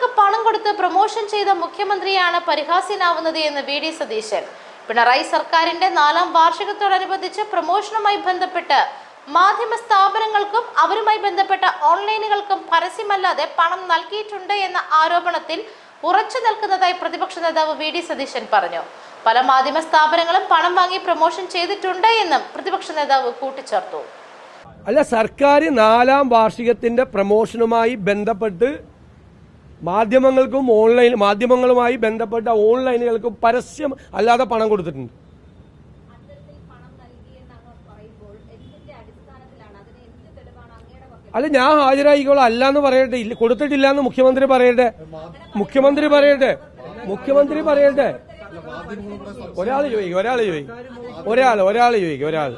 മാധ്യമങ്ങൾക്ക് പണം കൊടുത്ത് പ്രൊമോഷൻ ചെയ്ത മുഖ്യമന്ത്രിയാണ് പരിഹാസ്യനാവുന്നത് എന്ന് വി ഡി സതീശൻ. പിണറായി സർക്കാരിന്റെ നാലാം വാർഷികത്തോടനുബന്ധിച്ച് പ്രൊമോഷനുമായി ബന്ധപ്പെട്ട് മാധ്യമ സ്ഥാപനങ്ങൾക്കും അവരുമായി ബന്ധപ്പെട്ട ഓൺലൈനുകൾക്കും പരസ്യമല്ലാതെ പണം നൽകിയിട്ടുണ്ട് എന്ന ആരോപണത്തിൽ ഉറച്ചു നിൽക്കുന്നതായി പ്രതിപക്ഷ നേതാവ് വി ഡി സതീശൻ പറഞ്ഞു. പല മാധ്യമ സ്ഥാപനങ്ങളും പണം വാങ്ങി പ്രൊമോഷൻ ചെയ്തിട്ടുണ്ട് എന്നും പ്രതിപക്ഷ നേതാവ് കൂട്ടിച്ചേർത്തു. അല്ല സർക്കാർ നാലാം വാർഷികത്തിന്റെ പ്രമോഷനുമായി ബന്ധപ്പെട്ട് മാധ്യമങ്ങൾക്കും ഓൺലൈൻ മാധ്യമങ്ങളുമായി ബന്ധപ്പെട്ട ഓൺലൈനുകൾക്കും പരസ്യം അല്ലാതെ പണം കൊടുത്തിട്ടുണ്ട്. അല്ല ഞാൻ ഹാജരായിക്കോളാം. അല്ലാന്ന് പറയട്ടെ. ഇല്ല കൊടുത്തിട്ടില്ല എന്ന് മുഖ്യമന്ത്രി പറയട്ടെ. മുഖ്യമന്ത്രി പറയട്ടെ. മുഖ്യമന്ത്രി പറയട്ടെ. ഒരാൾ ചോദിക്കും ഒരാൾ ചോദിക്കും. ഒരാൾ ഒരാൾ ചോദിക്കും ഒരാൾ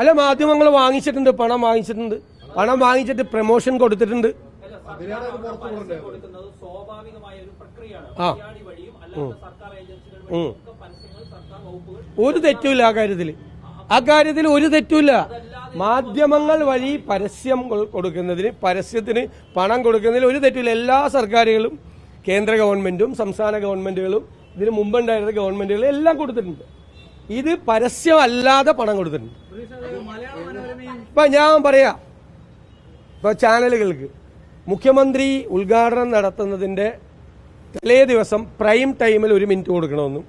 അല്ല മാധ്യമങ്ങൾ വാങ്ങിച്ചിട്ടുണ്ട് പണം വാങ്ങിച്ചിട്ടുണ്ട്. പണം വാങ്ങിച്ചിട്ട് പ്രമോഷൻ കൊടുത്തിട്ടുണ്ട്. കൊടുക്കുന്നത് സ്വാഭാവികമായ ഒരു പ്രക്രിയയാണ്. ആ. വഴിയും അല്ലാതെ സർക്കാർ ഏജൻസികൾ ഉം. വഴിയും ഒക്കെ പരസ്യങ്ങൾ സർക്കാർ വകുപ്പുകൾ ഒരു തെറ്റുമില്ല ആ കാര്യത്തിൽ ആ കാര്യത്തിൽ ഒരു തെറ്റുമില്ല. മാധ്യമങ്ങൾ വഴി പരസ്യം കൊടുക്കുന്നതിന് പരസ്യത്തിന് പണം കൊടുക്കുന്നതിൽ ഒരു തെറ്റുമില്ല. എല്ലാ സർക്കാരുകളും കേന്ദ്ര ഗവൺമെന്റും സംസ്ഥാന ഗവൺമെന്റുകളും ഇതിന് മുമ്പുണ്ടായിരുന്ന ഗവൺമെന്റുകളും എല്ലാം കൊടുത്തിട്ടുണ്ട്. ഇത് പരസ്യമല്ലാതെ പണം കൊടുത്തിട്ടുണ്ട്. ഇപ്പൊ ഞാൻ പറയാ. ഇപ്പൊ ചാനലുകൾക്ക്. മുഖ്യമന്ത്രി ഉദ്ഘാടനം നടത്തുന്നതിന്റെ തലേ ദിവസം പ്രൈം ടൈമിൽ ഒരു മിനിറ്റ് കൊടുക്കണമെന്നും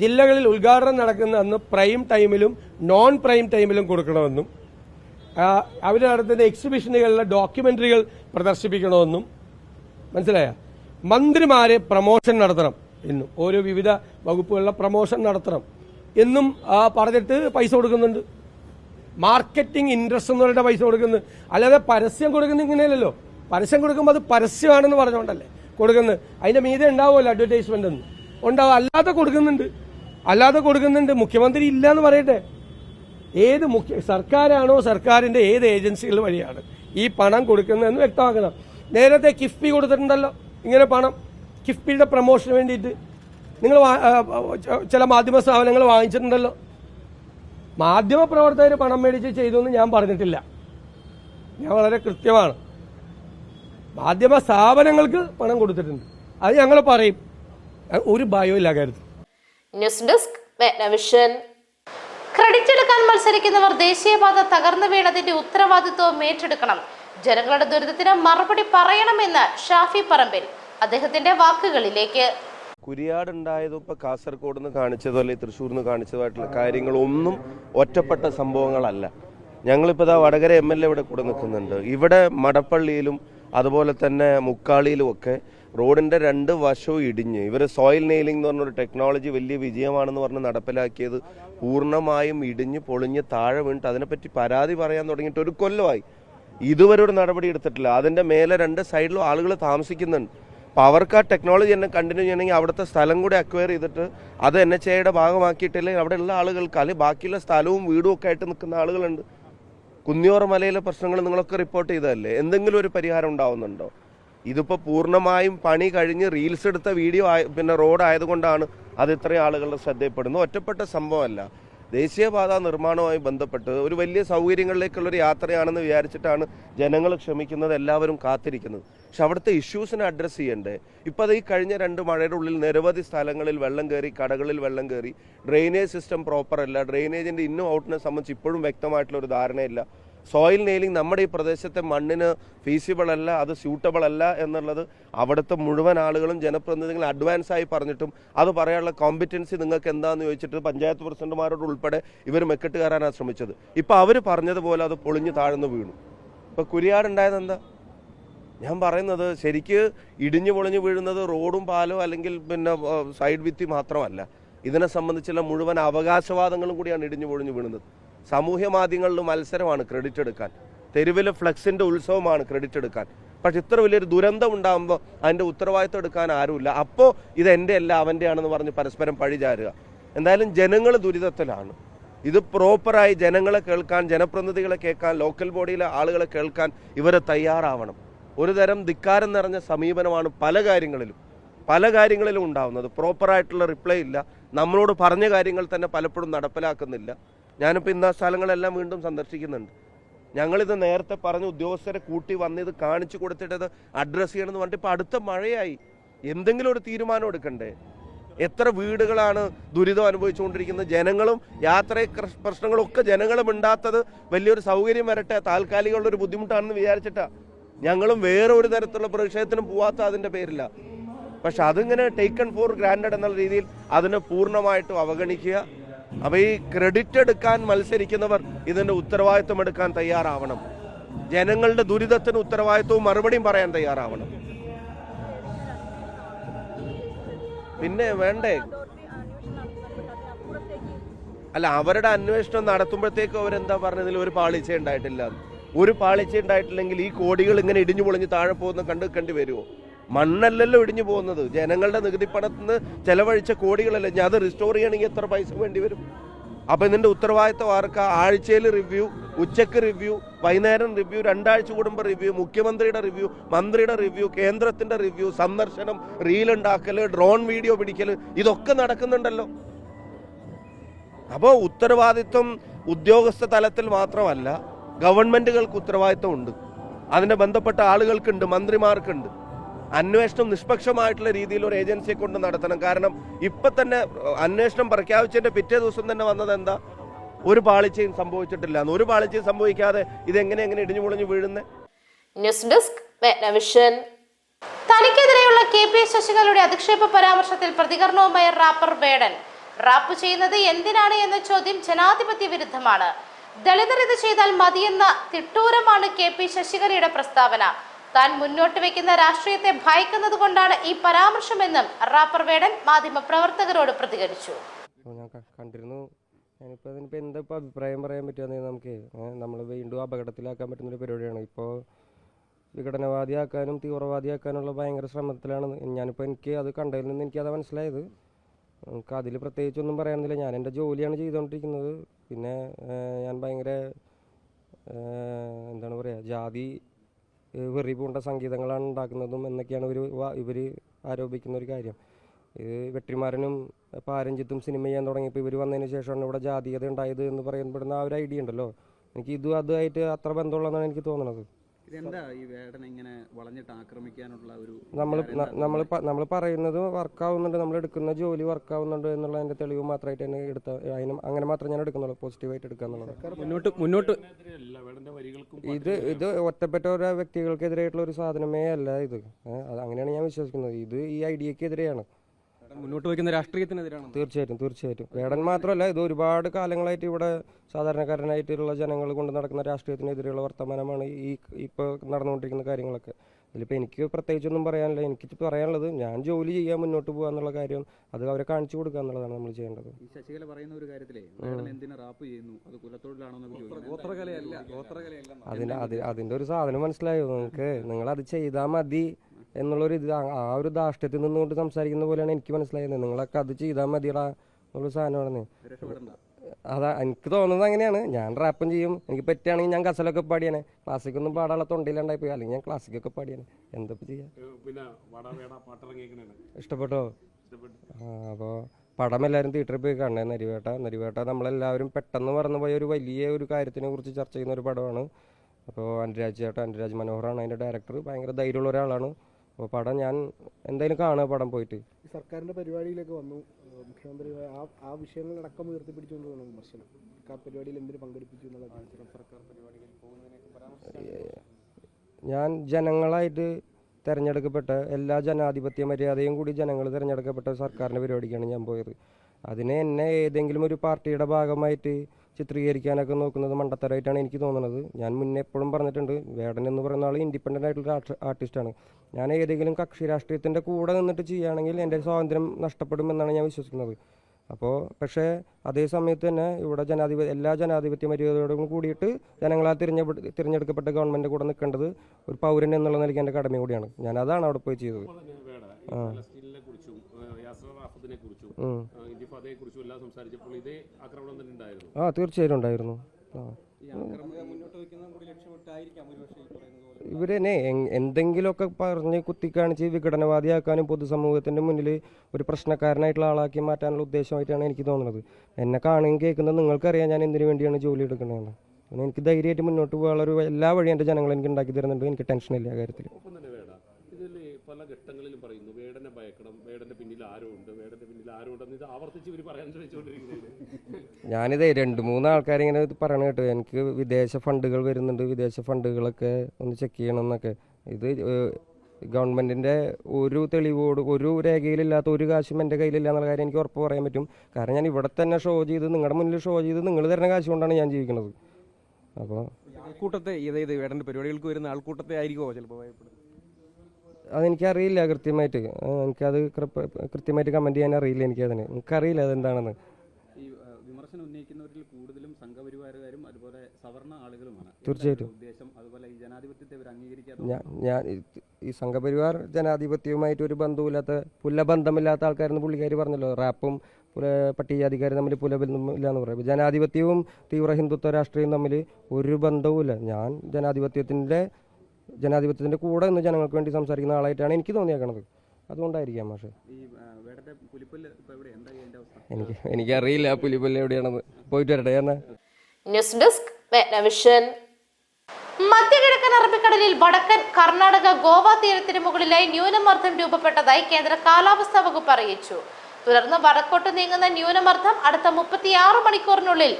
ജില്ലകളിൽ ഉദ്ഘാടനം നടക്കുന്ന അന്ന് പ്രൈം ടൈമിലും നോൺ പ്രൈം ടൈമിലും കൊടുക്കണമെന്നും അവർ നടത്തുന്ന എക്സിബിഷനുകളിലെ ഡോക്യുമെന്ററികൾ പ്രദർശിപ്പിക്കണമെന്നും മനസ്സിലായ? മന്ത്രിമാരെ പ്രമോഷൻ നടത്തണം എന്നും ഓരോ വിവിധ വകുപ്പുകളിലെ പ്രമോഷൻ നടത്തണം എന്നും പറഞ്ഞിട്ട് പൈസ കൊടുക്കുന്നുണ്ട്. മാർക്കറ്റിംഗ് ഇൻട്രസ്റ്റ് എന്ന് പറഞ്ഞിട്ട് പൈസ കൊടുക്കുന്നത് അല്ലാതെ പരസ്യം കൊടുക്കുന്ന ഇങ്ങനെയല്ലല്ലോ. പരസ്യം കൊടുക്കുമ്പോൾ അത് പരസ്യമാണെന്ന് പറഞ്ഞുകൊണ്ടല്ലേ കൊടുക്കുന്നത് അതിന്റെ മീതെ ഉണ്ടാവുമല്ലോ അഡ്വർടൈസ്മെന്റ് എന്ന്. ഉണ്ടാവും. അല്ലാതെ കൊടുക്കുന്നുണ്ട്. അല്ലാതെ കൊടുക്കുന്നുണ്ട്. മുഖ്യമന്ത്രി ഇല്ല എന്ന് പറയട്ടെ. ഏത് മുഖ്യ സർക്കാരാണോ സർക്കാരിന്റെ ഏത് ഏജൻസികൾ വഴിയാണ് ഈ പണം കൊടുക്കുന്നതെന്ന് വ്യക്തമാക്കണം. നേരത്തെ കിഫ്ബി കൊടുത്തിട്ടുണ്ടല്ലോ. ഇങ്ങനെ പണം. കിഫ്ബിയുടെ പ്രൊമോഷന് വേണ്ടിയിട്ട്. നിങ്ങൾ ചില മാധ്യമ സ്ഥാപനങ്ങൾ വാങ്ങിച്ചിട്ടുണ്ടല്ലോ. മാധ്യമ പ്രവർത്തകർ പണം മേടിച്ച് ചെയ്തു എന്ന് ഞാൻ പറഞ്ഞിട്ടില്ല. ഞാൻ വളരെ കൃത്യമാണ്. മാധ്യമ സ്ഥാപനങ്ങൾക്ക് പണം കൊടുത്തിട്ടുണ്ട്. അത് ഞങ്ങൾ പറയും. ഒരു ഭയവും ഇല്ല കാര്യത്തിൽ ന്യൂസ് ഡെസ്ക് വിഷൻ. ക്രെഡിറ്റ് എടുക്കാൻ മത്സരിക്കുന്നവർ ദേശീയപാത തകർന്നു വീണതിന്റെ ഉത്തരവാദിത്വം ഏറ്റെടുക്കണം. ജനങ്ങളുടെ ദുരിതത്തിന് മറുപടി പറയണമെന്ന് ഷാഫി പറമ്പിൽ അദ്ദേഹത്തിന്റെ വാക്കുകളിലേക്ക്. കുരിയാട് ഉണ്ടായതും ഇപ്പൊ കാസർഗോഡ് നിന്ന് കാണിച്ചതോ അല്ലെങ്കിൽ തൃശ്ശൂർ നിന്ന് കാണിച്ചതായിട്ടുള്ള കാര്യങ്ങളൊന്നും ഒറ്റപ്പെട്ട സംഭവങ്ങളല്ല. ഞങ്ങളിപ്പോൾ ഇതാ വടകര എം എൽ എ ഇവിടെ കൂടെ നിൽക്കുന്നുണ്ട്. ഇവിടെ മടപ്പള്ളിയിലും അതുപോലെ തന്നെ മുക്കാളിയിലുമൊക്കെ റോഡിന്റെ രണ്ട് വശവും ഇടിഞ്ഞ്. ഇവർ സോയിൽ നെയിലിംഗ് എന്ന് പറഞ്ഞൊരു ടെക്നോളജി വലിയ വിജയമാണെന്ന് പറഞ്ഞ് നടപ്പിലാക്കിയത് പൂർണമായും ഇടിഞ്ഞ് പൊളിഞ്ഞ് താഴെ വീണിട്ട് അതിനെപ്പറ്റി പരാതി പറയാൻ തുടങ്ങിയിട്ട് ഒരു കൊല്ലമായി. ഇതുവരെ ഒരു നടപടി എടുത്തിട്ടില്ല. അതിന്റെ മേലെ രണ്ട് സൈഡിലും ആളുകൾ താമസിക്കുന്നുണ്ട്. അപ്പോൾ അവർക്ക് ആ ടെക്നോളജി തന്നെ കണ്ടിന്യൂ ചെയ്യണമെങ്കിൽ അവിടുത്തെ സ്ഥലം കൂടി അക്വയർ ചെയ്തിട്ട് അത് എൻ എച്ച് ഐയുടെ ഭാഗമാക്കിയിട്ടില്ലെങ്കിൽ അവിടെയുള്ള ആളുകൾക്ക് അല്ലെങ്കിൽ ബാക്കിയുള്ള സ്ഥലവും വീടും ഒക്കെ ആയിട്ട് നിൽക്കുന്ന ആളുകളുണ്ട്. കുന്നിയോറ മലയിലെ പ്രശ്നങ്ങൾ നിങ്ങളൊക്കെ റിപ്പോർട്ട് ചെയ്തതല്ലേ? എന്തെങ്കിലും ഒരു പരിഹാരം ഉണ്ടാവുന്നുണ്ടോ? ഇതിപ്പോൾ പൂർണമായും പണി കഴിഞ്ഞ് റീൽസ് എടുത്ത വീഡിയോ പിന്നെ റോഡ് ആയതുകൊണ്ടാണ് അത് ഇത്രയും ആളുകളുടെ ശ്രദ്ധയപ്പെടുന്നത് ഒറ്റപ്പെട്ട സംഭവമല്ല. ദേശീയപാത നിർമ്മാണവുമായി ബന്ധപ്പെട്ട് ഒരു വലിയ സൗകര്യങ്ങളിലേക്കുള്ള ഒരു യാത്രയാണെന്ന് വിചാരിച്ചിട്ടാണ് ജനങ്ങൾ ക്ഷമിക്കുന്നത് എല്ലാവരും കാത്തിരിക്കുന്നത്. പക്ഷെ അവിടുത്തെ ഇഷ്യൂസിനെ അഡ്രസ്സ് ചെയ്യണ്ടേ? ഇപ്പം അത് ഈ കഴിഞ്ഞ രണ്ട് മഴയുടെ ഉള്ളിൽ നിരവധി സ്ഥലങ്ങളിൽ വെള്ളം കയറി കടകളിൽ വെള്ളം കയറി ഡ്രെയിനേജ് സിസ്റ്റം പ്രോപ്പർ അല്ല ഡ്രെയിനേജിന്റെ ഇന്നും ഔട്ടിനെ സംബന്ധിച്ച് ഇപ്പോഴും വ്യക്തമായിട്ടുള്ള ഒരു ധാരണയില്ല. സോയിൽ നെയിലിംഗ് നമ്മുടെ ഈ പ്രദേശത്തെ മണ്ണിന് ഫീസിബിൾ അല്ല അത് സ്യൂട്ടബിൾ അല്ല എന്നുള്ളത് അവിടുത്തെ മുഴുവൻ ആളുകളും ജനപ്രതിനിധികൾ അഡ്വാൻസ് ആയി പറഞ്ഞിട്ടും അത് പറയാനുള്ള കോമ്പിറ്റൻസി നിങ്ങൾക്ക് എന്താന്ന് ചോദിച്ചിട്ട് പഞ്ചായത്ത് പ്രസിഡന്റുമാരോട് ഉൾപ്പെടെ ഇവർ മെക്കെട്ട് കയറാനാണ് ശ്രമിച്ചത് ഇപ്പൊ അവർ പറഞ്ഞതുപോലെ അത് പൊളിഞ്ഞു താഴ്ന്നു വീണു. ഇപ്പൊ കുരിയാടുണ്ടായത് എന്താ? ഞാൻ പറയുന്നത് ശരിക്ക് ഇടിഞ്ഞു പൊളിഞ്ഞു വീഴുന്നത് റോഡും പാലോ അല്ലെങ്കിൽ പിന്നെ സൈഡ് വിത്തി മാത്രമല്ല. ഇതിനെ സംബന്ധിച്ചുള്ള മുഴുവൻ അവകാശവാദങ്ങളും കൂടിയാണ് ഇടിഞ്ഞു പൊളിഞ്ഞു വീഴുന്നത് സാമൂഹ്യ മാധ്യമങ്ങളിൽ മത്സരമാണ് ക്രെഡിറ്റ് എടുക്കാൻ. തെരുവിലെ ഫ്ലെക്സിന്റെ ഉത്സവമാണ് ക്രെഡിറ്റ് എടുക്കാൻ. പക്ഷെ ഇത്ര വലിയൊരു ദുരന്തം ഉണ്ടാകുമ്പോൾ അതിന്റെ ഉത്തരവാദിത്വം എടുക്കാൻ ആരുമില്ല. അപ്പോൾ ഇത് എന്റെ അല്ല അവന്റെ ആണെന്ന് പറഞ്ഞ് പരസ്പരം പഴിചാരുക എന്തായാലും ജനങ്ങൾ ദുരിതത്തിലാണ്. ഇത് പ്രോപ്പറായി ജനങ്ങളെ കേൾക്കാൻ ജനപ്രതിനിധികളെ കേൾക്കാൻ ലോക്കൽ ബോഡിയിലെ ആളുകളെ കേൾക്കാൻ ഇവർ തയ്യാറാവണം. ഒരു തരം ധിക്കാരം നിറഞ്ഞ സമീപനമാണ് പല കാര്യങ്ങളിലും പല കാര്യങ്ങളിലും ഉണ്ടാവുന്നത്. പ്രോപ്പറായിട്ടുള്ള റിപ്ലൈ ഇല്ല. നമ്മളോട് പറഞ്ഞ കാര്യങ്ങൾ തന്നെ പലപ്പോഴും നടപ്പിലാക്കുന്നില്ല. ഞാനിപ്പോൾ ഇന്ന് സ്ഥലങ്ങളെല്ലാം വീണ്ടും സന്ദർശിക്കുന്നുണ്ട്. ഞങ്ങളിത് നേരത്തെ പറഞ്ഞ് ഉദ്യോഗസ്ഥരെ കൂട്ടി വന്ന് ഇത് കാണിച്ചു കൊടുത്തിട്ടത് അഡ്രസ്സ് ചെയ്യണമെന്ന് പറഞ്ഞിട്ട് ഇപ്പോൾ അടുത്ത മഴയായി. എന്തെങ്കിലും ഒരു തീരുമാനം എടുക്കണ്ടേ? എത്ര വീടുകളാണ് ദുരിതം അനുഭവിച്ചുകൊണ്ടിരിക്കുന്നത്? ജനങ്ങളും യാത്ര പ്രശ്നങ്ങളൊക്കെ ജനങ്ങളും ഉണ്ടാത്തത് വലിയൊരു സൗകര്യം വരട്ടെ? താൽക്കാലികമുള്ള ഒരു ബുദ്ധിമുട്ടാണെന്ന് വിചാരിച്ചിട്ടാ. ഞങ്ങളും വേറെ ഒരു തരത്തിലുള്ള പ്രതിഷേധത്തിനും പോവാത്ത അതിന്റെ പേരില്ല. പക്ഷെ അതിങ്ങനെ ടേക്കൺ ഫോർ ഗ്രാൻഡഡ് എന്നുള്ള രീതിയിൽ അതിനെ പൂർണമായിട്ടും അവഗണിക്കുക. അപ്പൊ ഈ ക്രെഡിറ്റ് എടുക്കാൻ മത്സരിക്കുന്നവർ ഇതിന്റെ ഉത്തരവാദിത്വം എടുക്കാൻ തയ്യാറാവണം. ജനങ്ങളുടെ ദുരിതത്തിന് ഉത്തരവാദിത്വവും മറുപടിയും പറയാൻ തയ്യാറാവണം. പിന്നെ വേണ്ടേ? അല്ല അവരുടെ അന്വേഷണം നടത്തുമ്പോഴത്തേക്കും അവരെന്താ പറഞ്ഞതിൽ ഒരു പാളിച്ച ഉണ്ടായിട്ടില്ല. ഒരു പാളിച്ച ഉണ്ടായിട്ടില്ലെങ്കിൽ ഈ കോടികൾ ഇങ്ങനെ ഇടിഞ്ഞു പൊളിഞ്ഞ് താഴെ പോകുന്ന കണ്ടു വരുമോ മണ്ണല്ലല്ലോ ഇടിഞ്ഞു പോകുന്നത്. ജനങ്ങളുടെ നികുതി പണത്തിൽ നിന്ന് ചെലവഴിച്ച കോടികളല്ലേ. ഞാൻ അത് റിസ്റ്റോർ ചെയ്യണമെങ്കിൽ എത്ര പൈസ വേണ്ടി വരും? അപ്പൊ ഇതിന്റെ ഉത്തരവാദിത്തം ആർക്ക? ആഴ്ചയിൽ റിവ്യൂ ഉച്ചയ്ക്ക് റിവ്യൂ വൈകുന്നേരം റിവ്യൂ രണ്ടാഴ്ച കൂടുമ്പോൾ റിവ്യൂ മുഖ്യമന്ത്രിയുടെ റിവ്യൂ മന്ത്രിയുടെ റിവ്യൂ കേന്ദ്രത്തിന്റെ റിവ്യൂ സന്ദർശനം റീൽ ഉണ്ടാക്കൽ ഡ്രോൺ വീഡിയോ പിടിക്കൽ ഇതൊക്കെ നടക്കുന്നുണ്ടല്ലോ. അപ്പോൾ ഉത്തരവാദിത്വം ഉദ്യോഗസ്ഥ തലത്തിൽ മാത്രമല്ല ഗവൺമെന്റുകൾക്ക് ഉത്തരവാദിത്വം ഉണ്ട് അതിന്റെ ബന്ധപ്പെട്ട ആളുകൾക്കുണ്ട് മന്ത്രിമാർക്കുണ്ട്. അന്വേഷണം നിഷ്പക്ഷമായിട്ടുള്ള രീതിയിൽ ഒരു ഏജൻസിയെ കൊണ്ട് നടത്തണം. കാരണം ഇപ്പൊ തന്നെ അന്വേഷണം പ്രഖ്യാപിച്ചതിന്റെ പിറ്റേ ദിവസം തന്നെ വന്നത് എന്താ? ഒരു പാളിച്ചയും സംഭവിച്ചിട്ടില്ല. ഒരു പാളിച്ചയും സംഭവിക്കാതെ ഇതെങ്ങനെ എങ്ങനെ ഇടിഞ്ഞു പൊളിഞ്ഞു വീഴുന്നത് ന്യൂസ് ഡെസ്ക് തനിക്കെതിരെയുള്ള കെ പി ശശികലയുടെ അധിക്ഷേപ പരാമർശത്തിൽ പ്രതികരണവുമായി റാപ്പർ ബേഡൻ. റാപ്പ് ചെയ്യുന്നത് എന്തിനാണ് എന്ന ചോദ്യം ജനാധിപത്യ വിരുദ്ധമാണ്. ദളിതർ ഇത് ചെയ്താൽ മതിയെന്ന തിട്ടൂരമാണ് കെ പി ശശികലയുടെ പ്രസ്താവന. താൻ മുന്നോട്ട് വെക്കുന്ന രാഷ്ട്രീയത്തെ ഭയക്കുന്നത് കൊണ്ടാണ് ഈ പരാമർശമെന്നും റാപ്പർ വേടൻ മാധ്യമപ്രവർത്തകരോട് പ്രതികരിച്ചു. ഞാൻ കണ്ടിരുന്നു. ഞാനിപ്പോൾ അതിനിപ്പോൾ എന്താ അഭിപ്രായം പറയാൻ പറ്റുക നമുക്ക് നമ്മൾ വീണ്ടും അപകടത്തിലാക്കാൻ പറ്റുന്നൊരു പരിപാടിയാണ്. ഇപ്പോൾ വിഘടനവാദിയാക്കാനും തീവ്രവാദിയാക്കാനുള്ള ഭയങ്കര ശ്രമത്തിലാണ്. ഞാനിപ്പോൾ എനിക്ക് അത് കണ്ടതിൽ നിന്ന് എനിക്കത് മനസ്സിലായത്. നമുക്ക് അതിൽ പ്രത്യേകിച്ചൊന്നും പറയാനില്ല ഞാൻ എന്റെ ജോലിയാണ് ചെയ്തുകൊണ്ടിരിക്കുന്നത്. പിന്നെ ഞാൻ ഭയങ്കര എന്താണ് പറയുക ജാതി വെറി പൂണ്ട സംഗീതങ്ങളാണ് ഉണ്ടാക്കുന്നതും എന്നൊക്കെയാണ് ഒരു ഇവർ ആരോപിക്കുന്ന ഒരു കാര്യം. വെട്ടിമാരനും പാരഞ്ചിത്തും സിനിമ ചെയ്യാൻ തുടങ്ങിയപ്പോൾ ഇവർ വന്നതിന് ശേഷമാണ് ഇവിടെ ജാതീയത ഉണ്ടായത് എന്ന് പറയപ്പെടുന്ന ആ ഒരു ഐഡിയ ഉണ്ടല്ലോ. എനിക്ക് ഇതും അതുമായിട്ട് അത്ര ബന്ധമുള്ളതെന്നാണ് എനിക്ക് തോന്നുന്നത് ഇതെന്താ ഈ വേടൻ ഇങ്ങനെ വളഞ്ഞിട്ട് ആക്രമിക്കാനുള്ള ഒരു നമ്മൾ നമ്മൾ നമ്മൾ പറയുന്നത് വർക്കാവുന്നുണ്ട് നമ്മൾ എടുക്കുന്ന ജോലി വർക്ക് ആവുന്നുണ്ട് എന്നുള്ള അതിന്റെ തെളിവ് മാത്രമായിട്ട് തന്നെ എടുത്ത അതിന് അങ്ങനെ മാത്രമേ ഞാൻ എടുക്കുന്നുള്ളൂ പോസിറ്റീവായിട്ട് എടുക്കാന്നുള്ളത് മുന്നോട്ട് മുന്നോട്ട്. ഇത് ഇത് ഒറ്റപ്പെട്ട ഓരോ വ്യക്തികൾക്കെതിരായിട്ടുള്ള ഒരു സാധനമേ അല്ല ഇത്. അങ്ങനെയാണ് ഞാൻ വിശ്വസിക്കുന്നത്. ഇത് ഈ ഐഡിയക്കെതിരെയാണ് മുന്നോട്ട് വയ്ക്കുന്ന രാഷ്ട്രീയത്തിനെതിരാണ് തീർച്ചയായിട്ടും തീർച്ചയായിട്ടും. വേടൻ മാത്രമല്ല ഇത് ഒരുപാട് കാലങ്ങളായിട്ട് ഇവിടെ സാധാരണക്കാരനായിട്ടുള്ള ജനങ്ങൾ കൊണ്ട് നടക്കുന്ന രാഷ്ട്രീയത്തിനെതിരെയുള്ള വർത്തമാനമാണ് ഈ ഇപ്പോൾ നടന്നുകൊണ്ടിരിക്കുന്ന കാര്യങ്ങളൊക്കെ. അതിലിപ്പോൾ എനിക്ക് പ്രത്യേകിച്ചൊന്നും പറയാനില്ല. എനിക്ക് പറയാനുള്ളത് ഞാൻ ജോലി ചെയ്യാൻ മുന്നോട്ട് പോകുക എന്നുള്ള കാര്യം അത് അവരെ കാണിച്ചു കൊടുക്കുക എന്നുള്ളതാണ് നമ്മൾ ചെയ്യേണ്ടത്. ഈ ശശികല പറയുന്ന ഒരു കാര്യത്തിലേ വേടൻ എന്തിനാ റാപ്പ് ചെയ്യുന്നു? അത് കുലത്തൊഴിലാണോ ഗോത്രകലയല്ല ഗോത്രകലയല്ല അതിന്റെ അത് ഒരു സാധനം മനസ്സിലായോ നിങ്ങൾക്ക്? നിങ്ങൾ അത് ചെയ്താൽ മതി. എന്നുള്ളൊരു ഇത്. ആ- ഒരു ധാർഷ്ട്യത്തിൽ നിന്നുകൊണ്ട് സംസാരിക്കുന്ന പോലെയാണ് എനിക്ക് മനസ്സിലായത്. നിങ്ങളൊക്കെ അത് ചെയ്താൽ മതിയടാ എന്നുള്ള സാധനമാണ് അതാ എനിക്ക് തോന്നുന്നത് അങ്ങനെയാണ്. ഞാൻ റാപ്പും ചെയ്യും. എനിക്ക് പറ്റുകയാണെങ്കിൽ ഞാൻ ഗസലൊക്കെ പാടിയാണ്. ക്ലാസിക്കൊന്നും പാടാനുള്ള തൊണ്ടയിലുണ്ടായി പോയി. അല്ലെങ്കിൽ ഞാൻ ക്ലാസിക്കൊക്കെ പാടിയാണ്. എന്തൊക്കെ ചെയ്യാം? ഇഷ്ടപ്പെട്ടോ? ആ അപ്പോൾ പടം എല്ലാവരും തിയേറ്ററിൽ പോയി കാണണേ നരിവേട്ട. നരിവേട്ട നമ്മളെല്ലാവരും പെട്ടെന്ന് മറന്നുപോയ ഒരു വലിയ ഒരു കാര്യത്തിനെ കുറിച്ച് ചർച്ച ചെയ്യുന്ന ഒരു പടമാണ്. അപ്പോൾ അനുരാജ് ചേട്ടൻ അനുരാജ് മനോഹറാണ് അതിന്റെ ഡയറക്ടർ. ഭയങ്കര ധൈര്യമുള്ള ഒരാളാണ്. അപ്പോൾ പടം ഞാൻ എന്തായാലും കാണുക പടം പോയിട്ട്. സർക്കാരിന്റെ സർക്കാരിന്റെ പരിപാടിയിലേക്ക് വന്നു. മുഖ്യമന്ത്രി ആ ആ വിഷയങ്ങളടക്കം ഉയർത്തിപ്പിടിച്ചുകൊണ്ട് വേണം വിമർശനം. സർക്കാർ പരിപാടിയിൽ എന്തിനു പങ്കെടുപ്പിച്ചു എന്നുള്ള സർക്കാർ പരിപാടിയിൽ ഞാൻ ജനങ്ങളായിട്ട് തിരഞ്ഞെടുക്കപ്പെട്ട എല്ലാ ജനാധിപത്യ മര്യാദയും കൂടി ജനങ്ങൾ തിരഞ്ഞെടുക്കപ്പെട്ട സർക്കാരിന്റെ പരിപാടിക്കാണ് ഞാൻ പോയത്. അതിനെ എന്നെ ഏതെങ്കിലും ഒരു പാർട്ടിയുടെ ഭാഗമായിട്ട് ചിത്രീകരിക്കാനൊക്കെ നോക്കുന്നത് മണ്ടത്തരമായിട്ടാണ് എനിക്ക് തോന്നുന്നത്. ഞാൻ മുന്നേ എപ്പോഴും പറഞ്ഞിട്ടുണ്ട് വേടൻ എന്ന് പറയുന്ന ആൾ ഇൻഡിപെൻഡന്റ് ആയിട്ടുള്ള ആർട്ടിസ്റ്റാണ് ഞാൻ ഏതെങ്കിലും കക്ഷി രാഷ്ട്രീയത്തിന്റെ കൂടെ നിന്നിട്ട് ചെയ്യുകയാണെങ്കിൽ എന്റെ സ്വാതന്ത്ര്യം നഷ്ടപ്പെടുമെന്നാണ് ഞാൻ വിശ്വസിക്കുന്നത്. അപ്പോൾ പക്ഷേ അതേ സമയത്ത് തന്നെ ഇവിടെ ജനാധിപത്യ എല്ലാ ജനാധിപത്യ മര്യാദയോടും കൂടിയിട്ട് ജനങ്ങളാൽ തിരഞ്ഞെടു തിരഞ്ഞെടുക്കപ്പെട്ട ഗവൺമെന്റ് കൂടെ നിൽക്കേണ്ടത് ഒരു പൗരൻ എന്നുള്ള നിലയ്ക്ക് എന്റെ കടമ കൂടിയാണ്. ഞാൻ അതാണ് അവിടെ പോയി ചെയ്തത്. ആ. തീർച്ചയായിട്ടും കുറിച്ചും യാസർ റാഫത്തിനെ കുറിച്ചും ഉം. കുറിച്ചും എല്ലാം സംസാരിച്ചപ്പോൾ ഇതേ ആക്രമണം തന്നെ ഉണ്ടായിരുന്നു. ആ തീർച്ചയായും ഉണ്ടായിരുന്നു. ആ. ഇവരെന്നെ എന്തെങ്കിലുമൊക്കെ പറഞ്ഞ് കുത്തിക്കാണിച്ച് വിഘടനവാദിയാക്കാനും പൊതുസമൂഹത്തിന്റെ മുന്നിൽ ഒരു പ്രശ്നക്കാരനായിട്ടുള്ള ആളാക്കി മാറ്റാനുള്ള ഉദ്ദേശമായിട്ടാണ് എനിക്ക് തോന്നുന്നത്. എന്നെ കാണുകയും കേൾക്കുന്നത് നിങ്ങൾക്കറിയാം ഞാൻ എന്തിനു വേണ്ടിയാണ് ജോലി എടുക്കുന്നതെന്ന്. എനിക്ക് ധൈര്യമായിട്ട് മുന്നോട്ട് പോകാനുള്ള ഒരു എല്ലാ വഴിയും എന്റെ ജനങ്ങൾ എനിക്ക് ഉണ്ടാക്കി തരുന്നുണ്ട്. എനിക്ക് ടെൻഷനില്ല കാര്യത്തിൽ ഒപ്പം തന്നെ വേട ഇതിൽ പല ഘട്ടങ്ങളിലും പറയുന്നു വേടനെ ഭയക്കണം വേടന്റെ പിന്നിൽ ആരോ ഉണ്ട് വേടന്റെ പിന്നിൽ ആരോ ഉണ്ടെന്ന് ഇത് ആവർത്തിച്ച് ഇവർ പറയാൻ ശ്രമിച്ചുകൊണ്ടിരിക്കുന്നത് ഞാനിത് രണ്ട് മൂന്ന് ആൾക്കാർ ഇങ്ങനെ പറയണ കേട്ടോ. എനിക്ക് വിദേശ ഫണ്ടുകൾ വരുന്നുണ്ട്. വിദേശ ഫണ്ടുകളൊക്കെ ഒന്ന് ചെക്ക് ചെയ്യണം എന്നൊക്കെ ഇത് ഗവൺമെന്റിന്റെ ഒരു തെളിവോട് ഒരു രേഖയിലില്ലാത്ത ഒരു കാശും എന്റെ കയ്യിലില്ല എന്നുള്ള കാര്യം എനിക്ക് ഉറപ്പ് പറയാൻ പറ്റും. കാരണം ഞാൻ ഇവിടെ തന്നെ ഷോ ചെയ്ത് നിങ്ങളുടെ മുന്നിൽ ഷോ ചെയ്ത് നിങ്ങൾ തരുന്ന കാശ് കൊണ്ടാണ് ഞാൻ ജീവിക്കുന്നത് അപ്പോൾ ആൾക്കൂട്ടത്തെ ഇത് വേടന്റെ പരിപാടികൾക്ക് വരുന്ന ആൾക്കൂട്ടത്തെ ആയിരിക്കുമോ ചിലപ്പോൾ ഭയപ്പെടുന്നത്? അതെനിക്കറിയില്ല കൃത്യമായിട്ട്. എനിക്കത് കൃത്യമായിട്ട് കമന്റ് ചെയ്യാൻ അറിയില്ല എനിക്കതിന്. എനിക്കറിയില്ല അതെന്താണെന്ന്. ഈ വിമർശനം ഉന്നയിക്കുന്നവരിൽ കൂടുതലും സംഘപരിവാരക്കാരും അതുപോലെ സവർണ ആളുകളുമാണ്. തീർച്ചയായിട്ടും. ഉദ്ദേശം? അതുപോലെ ഈ ജനാധിപത്യത്തെ ഞാൻ ഈ സംഘപരിവാർ ജനാധിപത്യവുമായിട്ട് ഒരു ബന്ധവുമില്ലാത്ത പുലബന്ധമില്ലാത്ത ആൾക്കാരെന്ന് പുള്ളിക്കാർ പറഞ്ഞല്ലോ. റാപ്പും പട്ടികജാതിക്കാരും തമ്മിൽ പുലബന്ധമില്ല എന്ന് പറയും. ജനാധിപത്യവും തീവ്ര ഹിന്ദുത്വ രാഷ്ട്രീയവും തമ്മിൽ ഒരു ബന്ധവുമില്ല. ഞാൻ ജനാധിപത്യത്തിന്റെ ജനാധിപത്യത്തിന്റെ കൂടെ നിന്ന് ജനങ്ങൾക്ക് വേണ്ടി സംസാരിക്കുന്ന ആളായിട്ടാണ് എനിക്ക് തോന്നിയേക്കണത്. അതുകൊണ്ടായിരിക്കാം പക്ഷേ ഈ ആ, പുലിപ്പല്ല് ഇപ്പൊ എവിടെ? എന്തായി അവസ്ഥ? എനിക്ക് എനിക്കറിയില്ല ആ പുലിപ്പല്ല് എവിടെയാണെന്ന്. പോയിട്ട് വരട്ടെ ന്യൂസ് ഡെസ്ക് മെഗ്നവിഷൻ മധ്യകിഴക്കൻ അറബിക്കടലിൽ വടക്കൻ കർണാടക ഗോവ തീരത്തിന് മുകളിലായി ന്യൂനമർദ്ദം രൂപപ്പെട്ടതായി കേന്ദ്ര കാലാവസ്ഥാ വകുപ്പ് അറിയിച്ചു. തുടർന്ന് വടക്കോട്ട് നീങ്ങുന്ന ന്യൂനമർദ്ദം അടുത്ത മുപ്പത്തിയാറ് മണിക്കൂറിനുള്ളിൽ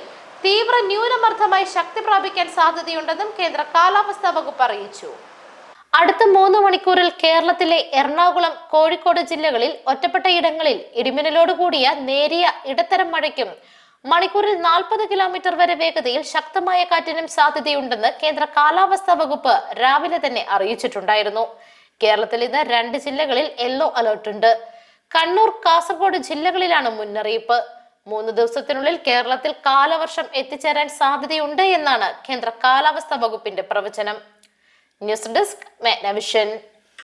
തീവ്ര ന്യൂനമർദ്ദമായി ശക്തി പ്രാപിക്കാൻ സാധ്യതയുണ്ടെന്നും കേന്ദ്ര കാലാവസ്ഥാ വകുപ്പ് അറിയിച്ചു. അടുത്ത മൂന്ന് മണിക്കൂറിൽ കേരളത്തിലെ എറണാകുളം കോഴിക്കോട് ജില്ലകളിൽ ഒറ്റപ്പെട്ട ഇടങ്ങളിൽ ഇടിമിന്നലോട് കൂടിയ നേരിയ ഇടത്തരം മഴയ്ക്കും മണിക്കൂറിൽ നാൽപ്പത് കിലോമീറ്റർ വരെ വേഗതയിൽ ശക്തമായ കാറ്റിനും സാധ്യതയുണ്ടെന്ന് കേന്ദ്ര കാലാവസ്ഥാ വകുപ്പ് രാവിലെ തന്നെ അറിയിച്ചിട്ടുണ്ടായിരുന്നു. കേരളത്തിൽ ഇന്ന് രണ്ട് ജില്ലകളിൽ യെല്ലോ അലർട്ട് ഉണ്ട് കണ്ണൂർ കാസർഗോഡ് ജില്ലകളിലാണ് മുന്നറിയിപ്പ്. മൂന്ന് ദിവസത്തിനുള്ളിൽ കേരളത്തിൽ കാലവർഷം എത്തിച്ചേരാൻ സാധ്യതയുണ്ട് എന്നാണ് കേന്ദ്ര കാലാവസ്ഥാ വകുപ്പിന്റെ പ്രവചനം. News desk മെഗ്നവിഷൻ